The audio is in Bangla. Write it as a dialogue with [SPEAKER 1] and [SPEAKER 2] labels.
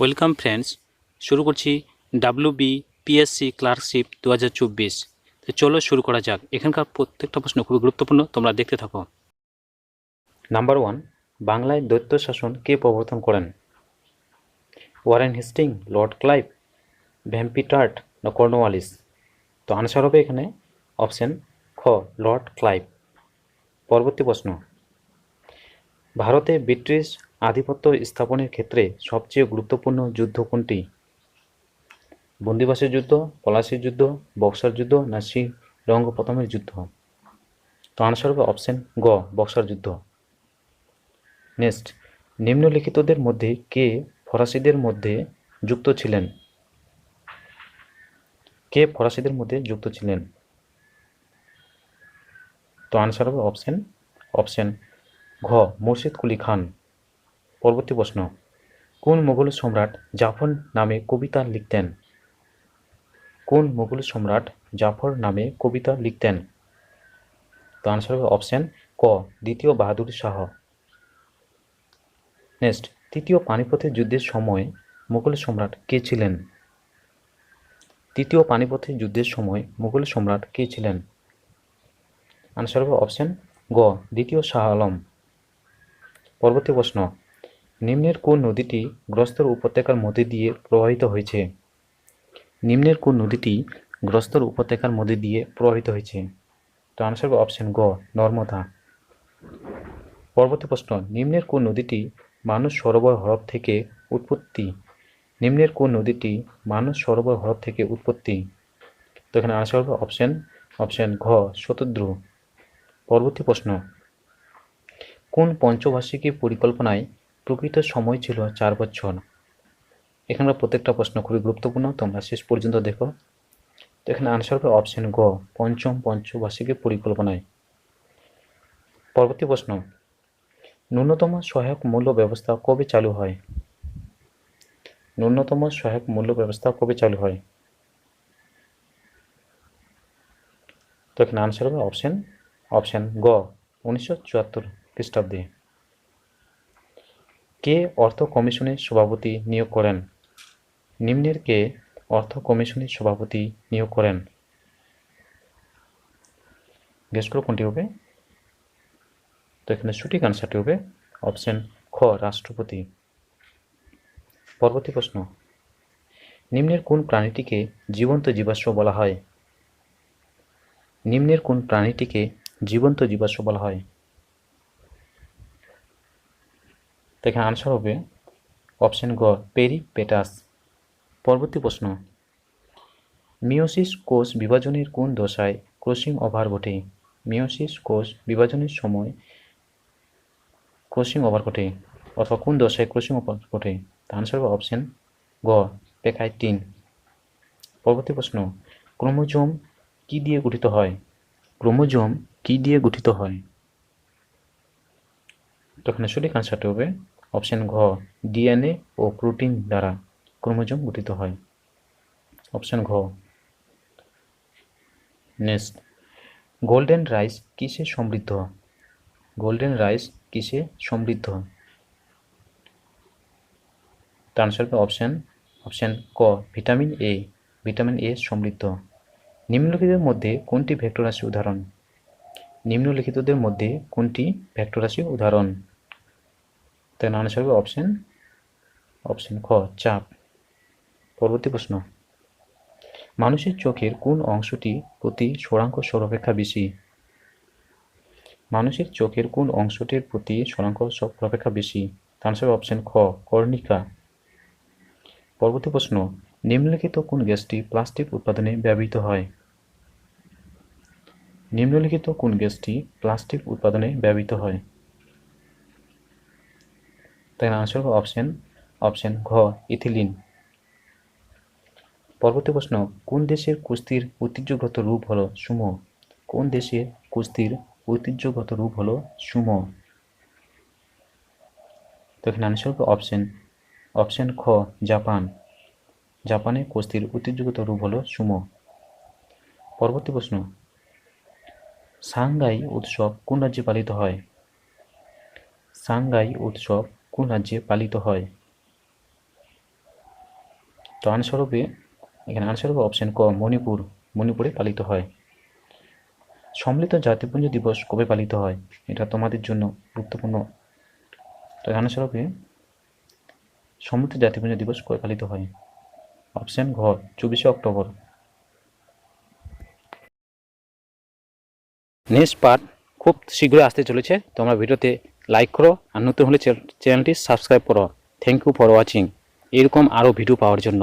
[SPEAKER 1] ওয়েলকাম ফ্রেন্ডস শুরু করছি ডাব্লিউ বি পিএসসি ক্লার্কশিপ দু হাজার চব্বিশ। তো চলো শুরু করা যাক। এখানকার প্রত্যেকটা প্রশ্ন খুবই গুরুত্বপূর্ণ, তোমরা দেখতে থাকো। নাম্বার ওয়ান বাংলায় দৈত্য শাসন কে প্রবর্তন করেন? Warren Hastings, Lord Clive Vansittart না কর্নওয়ালিস তো আনসার হবে এখানে অপশন খ, লর্ড ক্লাইভ। পরবর্তী প্রশ্ন, ভারতে ব্রিটিশ আধিপত্য স্থাপনের ক্ষেত্রে সবচেয়ে গুরুত্বপূর্ণ যুদ্ধ কোনটি? বন্দিবাসের যুদ্ধ, পলাশির যুদ্ধ, বক্সার যুদ্ধ, না শ্রীরঙ্গপতমের যুদ্ধ? তো আনসার হবে অপশন গ, বক্সার যুদ্ধ। নেক্সট নিম্নলিখিতদের মধ্যে কে ফরাসিদের মধ্যে যুক্ত ছিলেন? কে ফরাসিদের মধ্যে যুক্ত ছিলেন? তো আনসার হবে অপশন অপশন ঘ মুর্শিদ কুলি খান। পরবর্তী প্রশ্ন, কোন মোগল সম্রাট জাফর নামে কবিতা লিখতেন? কোন মোগল সম্রাট জাফর নামে কবিতা লিখতেন? তো আনসার হবে অপশন ক, দ্বিতীয় বাহাদুর শাহ। নেক্সট তৃতীয় পানিপথের যুদ্ধের সময় মুঘল সম্রাট কে ছিলেন? তৃতীয় পানিপথের যুদ্ধের সময় মুঘল সম্রাট কে ছিলেন? আনসার হবে অপশন গ, দ্বিতীয় শাহ আলম। পরবর্তী প্রশ্ন নিম্নের কোন নদীটি গ্রস্তর উপত্যকার মধ্যে দিয়ে প্রবাহিত হয়েছে? নিম্নের কোন নদীটি গ্রস্তর উপত্যকার মধ্যে দিয়ে প্রবাহিত হয়েছে? তো আনসার অপশন গ, নর্মদা। পরবর্তী প্রশ্ন, নিম্নের কোন নদীটি মানুষ সরোবর হরফ থেকে উৎপত্তি? নিম্নের কোন নদীটি মানুষ সরোবর হ্রদ থেকে উৎপত্তি? তো এখানে আনসার হবে অপশন অপশন ঘ শতদ্রু পরবর্তী প্রশ্ন, কোন পঞ্চবার্ষিকী পরিকল্পনায় প্রকৃত সময় ছিল চার বছর এখানকার প্রত্যেকটা প্রশ্ন খুবই গুরুত্বপূর্ণ, তোমরা শেষ পর্যন্ত দেখো। তো এখানে আনসার হবে অপশন গ, পঞ্চম, পঞ্চবার্ষিকী পরিকল্পনায়। পরবর্তী প্রশ্ন, ন্যূনতম সহায়ক মূল্য ব্যবস্থা কবে চালু হয়? ন্যূনতম সহায়ক মূল্য ব্যবস্থা কবে চালু হয়? তো এখানে আনসার হবে অপশন অপশন গ, উনিশশো চুয়াত্তর খ্রিস্টাব্দে। কে অর্থ কমিশনের সভাপতি নিয়োগ করেন? নিম্নের কে অর্থ কমিশনের সভাপতি নিয়োগ করেন? গেস করো কোনটি হবে? তো এখানে সঠিক আনসারটি হবে অপশন খ, রাষ্ট্রপতি। পরবর্তী প্রশ্ন। নিম্নের কোন প্রাণীটিকে জীবন্ত জীবাশ্ম বলা হয়? নিম্নের কোন প্রাণীটিকে জীবন্ত জীবাশ্ম বলা হয়? তো এখানে আনসার হবে অপশন গ পেরি পেটাস পরবর্তী প্রশ্ন মিওসিস কোষ বিভাজনের কোন দশায় ক্রসিং ওভার ঘটে? মিওসিস কোষ বিভাজনের সময় ক্রসিং ওভার ঘটে অথবা কোন দশায় ক্রসিং ওভার ঘটে? তা আনসার হবে অপশন গ পেকায় তিন। পরবর্তী প্রশ্ন, ক্রোমোজোম কি দিয়ে গঠিত হয়? ক্রোমোজোম কি দিয়ে গঠিত হয়? তো এখানে সঠিক আনসারটি হবে অপশন ঘ, ডিএনএ ও প্রোটিন দ্বারা ক্রোমোজোম গঠিত হয়। অপশন ঘ নেক্সট গোল্ডেন রাইস কিসে সমৃদ্ধ? গোল্ডেন রাইস কিসে সমৃদ্ধ? তার হবে অপশন অপশন ক, ভিটামিন এ ভিটামিন এ সমৃদ্ধ। নিম্নলিখিতের মধ্যে কোনটি ভেক্টর রাশি উদাহরণ? নিম্নলিখিতদের মধ্যে কোনটি ভেক্টর রাশি উদাহরণ? তাই আনসার হবে অপশন অপশন খ, চাপ। পরবর্তী প্রশ্ন। মানুষের চোখের কোন অংশটি প্রতি সরাঙ্ক সরপেক্ষা বেশি? মানুষের চোখের কোন অংশটির প্রতি সরাঙ্ক সরপেক্ষা বেশি? আনসার অপশন খ, কর্ণিকা। পরবর্তী প্রশ্ন, নিম্নলিখিত কোন গ্যাসটি প্লাস্টিক উৎপাদনে ব্যবহৃত হয়? নিম্নলিখিত কোন গ্যাসটি প্লাস্টিক উৎপাদনে ব্যবহৃত হয়? তাই আনসার হবে অপশন অপশন ঘ, ইথিলিন। পরবর্তী প্রশ্ন, কোন দেশের কুস্তির ঐতিহ্যগত রূপ হলো সুমো? কোন দেশের কুস্তির ঐতিহ্যগত রূপ হলো সুমো? তো এখানে আনসার হবে অপশন অপশন খ, জাপান। জাপানে কুস্তির ঐতিহ্যগত রূপ হলো সুমো। পরবর্তী প্রশ্ন সাংগাই উৎসব কোন রাজ্যে পালিত হয়? সাংগাই উৎসব কোন রাজ্যে পালিত হয়? তো আনসার হবে এখানে আনসার হবে অপশন ক, মণিপুর, মণিপুরে পালিত হয়। সম্মিলিত জাতিপুঞ্জ দিবস কবে পালিত হয়? এটা তোমাদের জন্য গুরুত্বপূর্ণ। তো আনসার হবে সম্মিলিত জাতিপুঞ্জ দিবস কবে পালিত হয়? অপশন ঘ, চব্বিশে অক্টোবর। নেক্সট পার্ট খুব শীঘ্রই আসতে চলেছে। তোমরা ভিডিওতে লাইক করো, আর নতুন হলে চ্যানেলটি সাবস্ক্রাইব করো। থ্যাংক ইউ ফর ওয়াচিং এরকম আরও ভিডিও পাওয়ার জন্য।